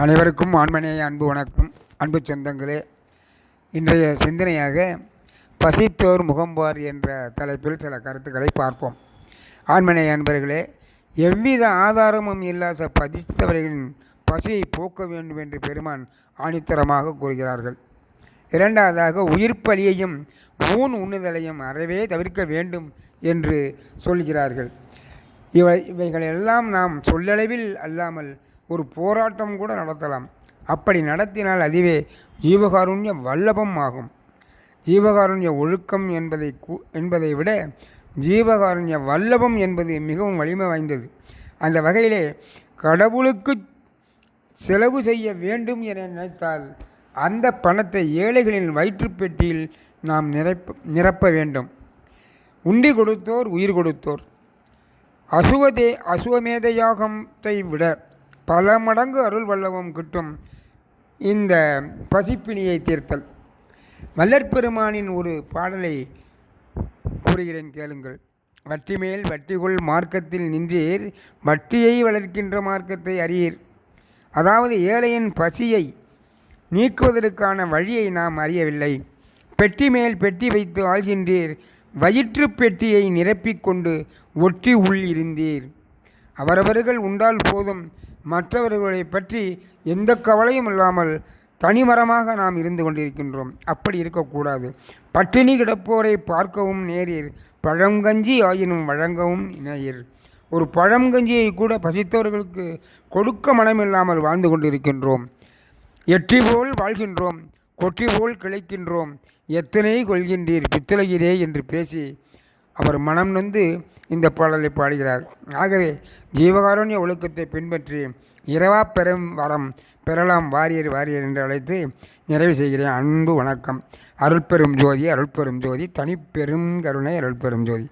அனைவருக்கும் ஆண்மனேய அன்பு வணக்கம். அன்பு சொந்தங்களே இன்றைய சிந்தனையாக பசித்தோர் முகம்பார் என்ற தலைப்பில் சில கருத்துக்களை பார்ப்போம். ஆண்மனேய அன்பர்களே எவ்வித ஆதாரமும் இல்லாத பதித்தவர்களின் பசியை போக்க வேண்டும் என்று பெருமான் ஆணித்தரமாக கூறுகிறார்கள். இரண்டாவதாக உயிர் பலியையும் ஊன் உண்ணுதலையும் அறவே தவிர்க்க வேண்டும் என்று சொல்கிறார்கள். இவை இவைகளெல்லாம் நாம் சொல்லளவில் அல்லாமல் ஒரு போராட்டம் கூட நடத்தலாம். அப்படி நடத்தினால் அதுவே ஜீவகாருண்ய வல்லபம் ஆகும். ஜீவகாருண்ய ஒழுக்கம் என்பதை என்பதை விட ஜீவகாருண்ய வல்லபம் என்பது மிகவும் வலிமை வாய்ந்தது. அந்த வகையிலே கடவுளுக்கு செலவு செய்ய வேண்டும் என நினைத்தால் அந்த பணத்தை ஏழைகளின் வயிற்றுப்பெட்டியில் நாம் நிரப்ப நிரப்ப வேண்டும். உண்டி கொடுத்தோர் உயிர் கொடுத்தோர். அசுவதே அசுவமேத யாகத்தை விட பல மடங்கு அருள் வல்லவம் கிட்டும் இந்த பசிப்பிணியை தீர்த்தல். வல்லற்பெருமானின் ஒரு பாடலை கூறுகிறேன் கேளுங்கள். வட்டி மேல் வட்டிகுள் மார்க்கத்தில் நின்றீர் வட்டியை வளர்க்கின்ற மார்க்கத்தை அறியீர். அதாவது ஏழையின் பசியை நீக்குவதற்கான வழியை நாம் அறியவில்லை. பெட்டி மேல் பெட்டி வைத்து ஆள்கின்றீர் வயிற்று பெட்டியை நிரப்பிக்கொண்டு ஒட்டி உள் இருந்தீர். அவரவர்கள் உண்டால் போதும் மற்றவர்களை பற்றி எந்த கவலையும் இல்லாமல் தனிமரமாக நாம் இருந்து கொண்டிருக்கின்றோம். அப்படி இருக்கக்கூடாது. பட்டினி கிடப்போரை பார்க்கவும் நேரீர். பழங்கஞ்சி ஆயினும் வழங்கவும் இணையீர். ஒரு பழங்கஞ்சியை கூட பசித்தவர்களுக்கு கொடுக்க மனமில்லாமல் வாழ்ந்து கொண்டிருக்கின்றோம். எட்டி போல் வாழ்கின்றோம். கொற்றி போல் கிளைக்கின்றோம். எத்தனை கொள்கின்றீர்? பித்தளையிலே என்று பேசி அவர் மனம் நொந்து இந்த பாடலை பாடுகிறார். ஆகவே ஜீவகாருண்ய ஒழுக்கத்தை பின்பற்றி இரவா பெறும் வரம் பெறலாம் வாரியர் வாரியர் என்று அழைத்து நிறைவு செய்கிறேன். அன்பு வணக்கம். அருள்பெரும் ஜோதி அருள்பெரும் ஜோதி தனிப்பெரும் கருணை அருள்பெரும் ஜோதி.